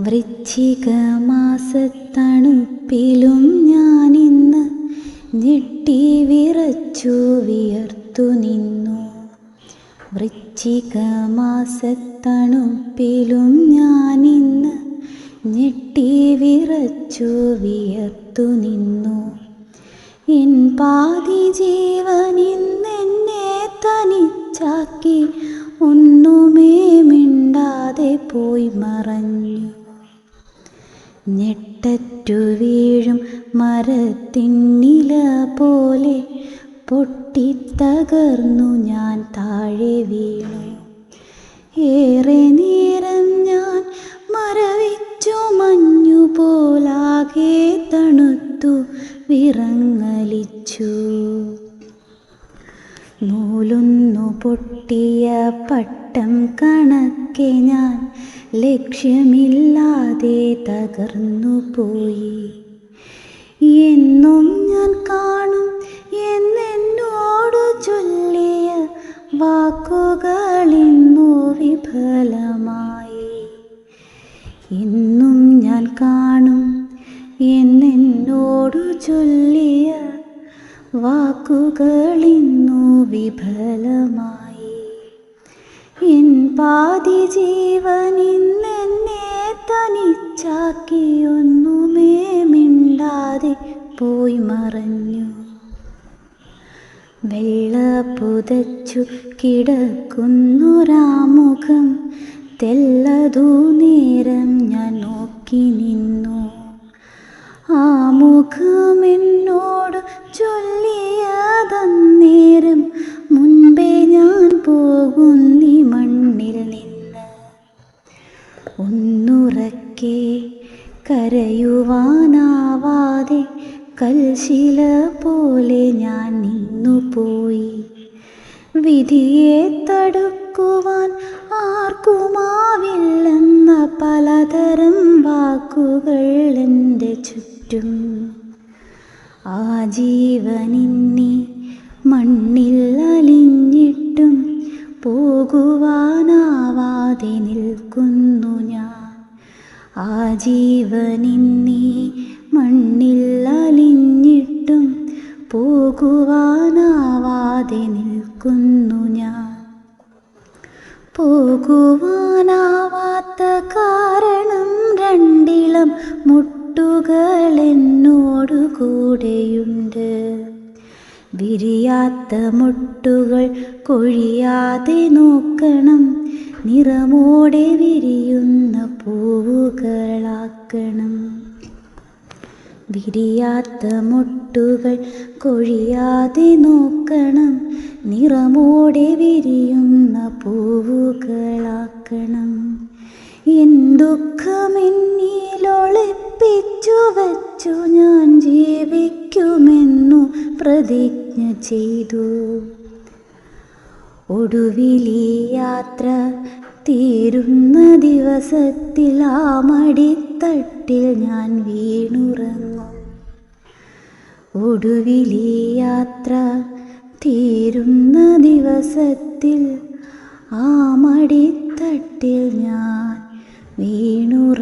വൃശ്ചിക ഞാൻ ഞാനിന്ന് ഞെട്ടി വിറച്ചു വിയർത്തു നിന്നു. വൃശ്ചിക ഞാൻ ഞാനിന്ന് ഞെട്ടി വിറച്ചു വിയർത്തു നിന്നു. എൻ പാതി ജീവനിന്നെന്നെ തനിച്ചാക്കി ഒന്നുമേ മിണ്ടാതെ പോയി മറഞ്ഞു. ഞെട്ടറ്റു വീഴും മരത്തിന്നില പോലെ പൊട്ടിത്തകർന്നു ഞാൻ താഴെ വീണു. ഏറെ നേരം ഞാൻ മരവിച്ചു മഞ്ഞു പോലാകെ തണുത്തു വിറങ്ങലിച്ചു. നൂലൊന്നു പൊട്ടിയ പട്ടം കണക്കെ ഞാൻ ലക്ഷ്യമില്ലാതെ തകർന്നു പോയി. എന്നും ഞാൻ കാണും എന്നെന്നോടു ചൊല്ലിയ വാക്കുകളിന്നു വിഫലമായി. എന്നും ഞാൻ കാണും എന്നെന്നോടു ചൊല്ലിയ വാക്കുകളിന്നു വിഫലമായി. എൻ പാതി ജീവനിന്നെന്നെ പോയി മറഞ്ഞു. വെള്ള പുതച്ചു കിടക്കുന്നൊരാമുഖം തെല്ലതു നേരം ഞാൻ നോക്കി നിന്നു. ആ മുഖം എന്നോട് ചൊല്ലിയതന്നേരം മുൻപേ ഞാൻ പോകുന്നി മണ്ണിൽ നിന്ന്. ഒന്നുറക്കെ കരയുവാനാവാതെ കൽശില പോലെ ഞാൻ നിന്നു പോയി. വിധിയെ തടുക്കുവാൻ ആർക്കുമാവില്ലെന്ന പലതരം വാക്കുകൾ എന്റെ ചുറ്റും. ആ ജീവനിന്നി മണ്ണിൽ അലിഞ്ഞിട്ടും പോകുവാനാവാതെ നിൽക്കുന്നു ഞാൻ. ആ ജീവനിന്നി മണ്ണിൽ പോകുവാനാവാതെ നിൽക്കുന്നു ഞാൻ. പോകുവാനാവാത്ത കാരണം രണ്ടിളം മുട്ടുകൾ എന്നോടു കൂടെയുണ്ട്. വിരിയാത്ത മുട്ടുകൾ കൊഴിയാതെ നോക്കണം. നിറമോടെ വിരിയുന്ന പൂവുകളാക്കണം. വിരിയാത്ത മുട്ടുകൾ കൊഴിയാതെ നോക്കണം. നിറമോടെ വിരിയുന്ന പൂവുകളാക്കണം. എൻ ദുഃഖമെന്നിലൊളിപ്പിച്ചു വച്ചു ഞാൻ ജീവിക്കുമെന്നു പ്രതിജ്ഞ ചെയ്തു. ഒടുവിലീ യാത്ര തീരുന്ന ദിവസത്തിൽ ആ മടിത്തട്ടിൽ ഞാൻ വീണുറങ്ങും. ഒടുവിലി യാത്ര തീരുന്ന ദിവസത്തിൽ ആ മടിത്തട്ടിൽ ഞാൻ വീണുറങ്ങും.